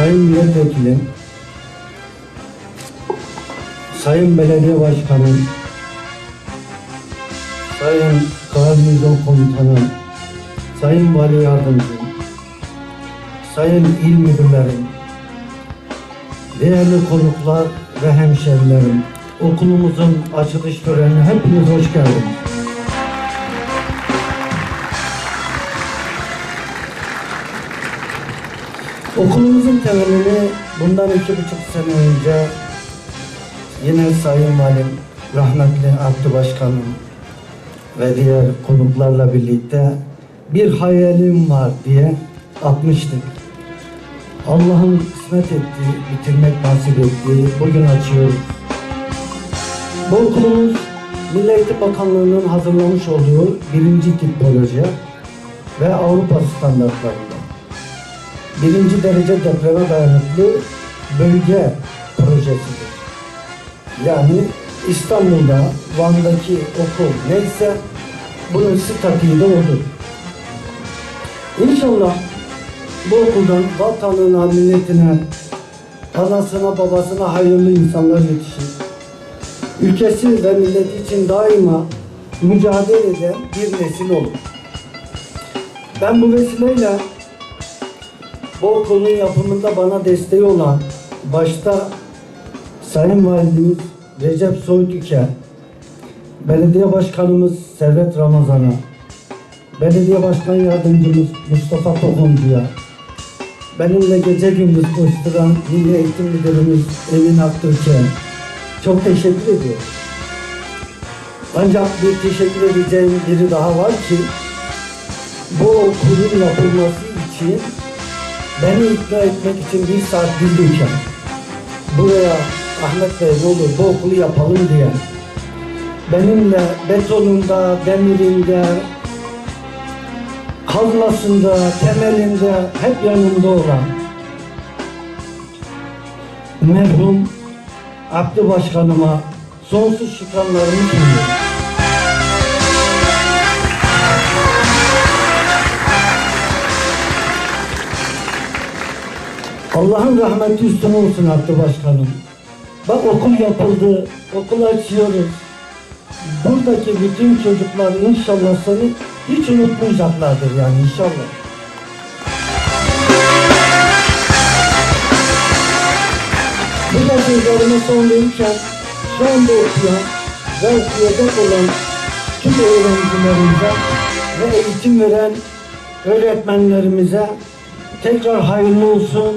Sayın Milletvekili, Sayın Belediye Başkanı, Sayın Garnizon Komutanı, Sayın Vali Yardımcı, Sayın İl Müdürlerim, değerli konuklar ve hemşerilerim, okulumuzun açılış törenine hepiniz hoş geldiniz. Okulumuzun temelini bundan iki buçuk sene önce yine Sayın Valim, rahmetli Abdü Başkanım ve diğer konuklarla birlikte bir hayalim var diye atmıştık. Allah'ın kısmet ettiği, bitirmek nasip ettiği bugün açıyoruz. Bu okulumuz Milli Eğitim Bakanlığı'nın hazırlamış olduğu birinci tip proje ve Avrupa standartlarında birinci derece depreme dayanıklı bölge projesidir. Yani İstanbul'da, Van'daki okul neyse bunun statiği de odur. İnşallah bu okuldan vatanına, milletine, anasına, babasına hayırlı insanlar yetişir. Ülkesi ve milleti için daima mücadele eden bir nesil olur. Ben bu vesileyle bu okulun yapımında bana desteği olan başta Sayın Valimiz Recep Soytüke, Belediye Başkanımız Servet Ramazan'a, Belediye Başkan Yardımcımız Mustafa Tokumcu'ya, benimle gece gündüz koşturan Milli Eğitim Müdürümüz Emin Aktürk'e çok teşekkür ediyorum. Ancak bir teşekkür edeceğim biri daha var ki bu okulun yapılması için beni ikna etmek için bir saat güldüyken buraya Ahmet Bey ne olur bu okulu yapalım diye benimle betonunda, demirinde, kazmasında, temelinde hep yanımda olan merhum Abdü Başkanıma sonsuz şükranlarımı sunuyorum. Allah'ın rahmeti üstüne olsun Abdü Başkanım. Bak okul yapıldı, okul açıyoruz. Buradaki bütün çocuklar inşallah seni hiç unutmayacaklardır yani inşallah. Burada sözlerime son verirken şu anda okuyan ve okuyacak olan tüm öğrencilerimize ve eğitim veren öğretmenlerimize tekrar hayırlı olsun.